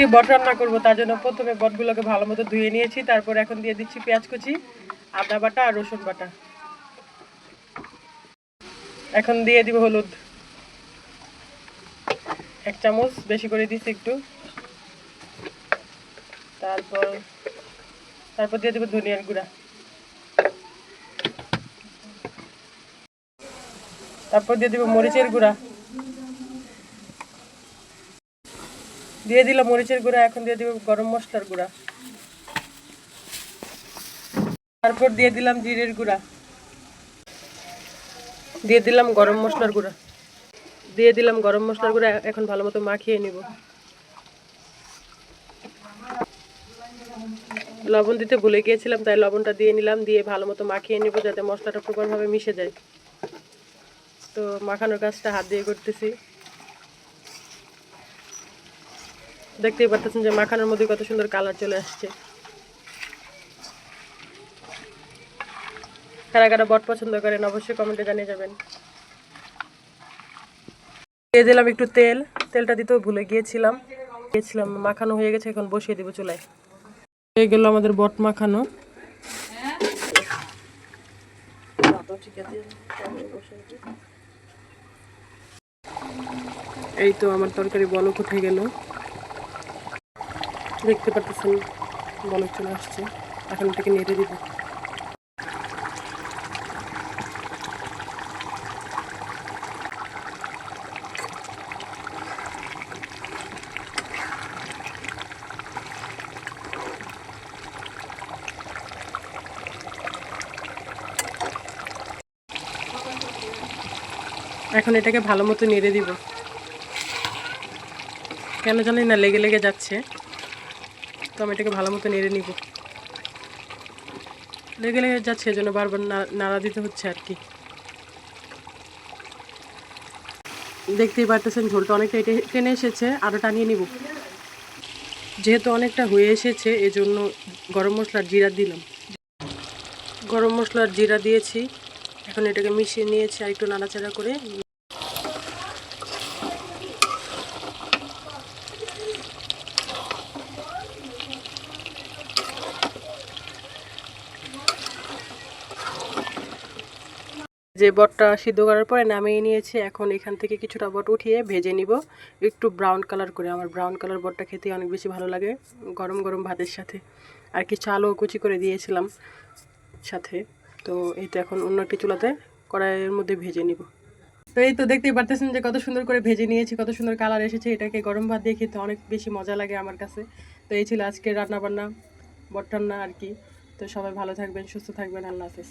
আজকে বট রান্না করব, তার জন্য প্রথমে বটগুলোকে ভালো মতো ধুয়ে নিয়েছি, তারপর এখন দিয়ে দিচ্ছি পেঁয়াজ কুচি, আদা বাটা আর রসুন বাটা। এখন দিয়ে দিব হলুদ। এক চামচ, বেশি করে দিচ্ছি একটু। তারপর তারপর দিয়ে দেবো ধনিয়ার গুঁড়া। তারপর দিয়ে দেবো মরিচের গুঁড়া। দিয়ে দিলাম মরিচের গুঁড়া, এখন দিয়ে দিব গরম মশলার গুঁড়া। তারপর দিয়ে দিলাম জিরের গুঁড়া। দিয়ে দিলাম গরম মশলার গুঁড়া। দিয়ে দিলাম গরম মশলার গুঁড়া, এখন ভালো মতো মাখিয়ে নিব। লবণ দিতে ভুলে গিয়েছিলাম, তাই লবণটা দিয়ে নিলাম, দিয়ে ভালো মতো মাখিয়ে নিব যাতে মশলাটা প্রপারভাবে মিশে যায়। তো মাখানোর কাজটা হাত দিয়ে করতেছি। দেখতেই পারতেছেন যে মাখানোর মধ্যে কত সুন্দর কালার চলে আসছে। কারা কারা বট পছন্দ করেন অবশ্যই কমেন্টে জানিয়ে যাবেন। দিয়ে দিলাম একটু তেল, তেলটা দিতেও ভুলে গিয়েছিলাম। গিয়েছিলাম, মাখানো হয়ে গেছে, এখন বসিয়ে দিব চুলায়। হয়ে গেল আমাদের বট মাখানো। এই তো আমার তরকারি বলক উঠে গেল। দেখতে পাচ্ছেন বলক চলে আসছে। এখন এটাকে নেড়ে দিব। এখন এটাকে ভালো মতো নেড়ে দিব। কেন জানি না, লেগে লেগে যাচ্ছে। তো আমি এটাকে ভালো মতো নেড়ে নিব। লেগে লেগে যাচ্ছে, এজন্য বারবার নাড়া দিতে হচ্ছে আর কি। দেখতেই পারতেছেন, ঝোলটা অনেকটা টেনে এসেছে আরও টানিয়ে নিব। যেহেতু অনেকটা হয়ে এসেছে, এজন্য গরম মশলার জিরা দিলাম। গরম মশলার জিরা দিয়েছি, এখন এটাকে মিশিয়ে নিয়েছি আর একটু নাড়াচাড়া করে। যে বটটা সিদ্ধ করার পরে নামিয়ে নিয়েছি, এখন এখান থেকে কিছুটা বট উঠিয়ে ভেজে নিব। একটু ব্রাউন কালার করে, আমার ব্রাউন কালার বটটা খেতে অনেক বেশি ভালো লাগে গরম গরম ভাতের সাথে। আর কিছু আলু কুচি করে দিয়েছিলাম সাথে। তো তো এখন অন্য একটি চুলাতে কড়াইয়ের মধ্যে ভেজে নিব। তো এই তো দেখতেই পারতেছেন যে কত সুন্দর করে ভেজে নিয়েছি, কত সুন্দর কালার এসেছে। এটাকে গরম ভাত দিয়ে খেতে অনেক বেশি মজা লাগে আমার কাছে। তো এই ছিল আজকে রান্না বান্না বট রান্না আর কি। তো সবাই ভালো থাকবেন, সুস্থ থাকবেন, আল্লাহ হাফেজ।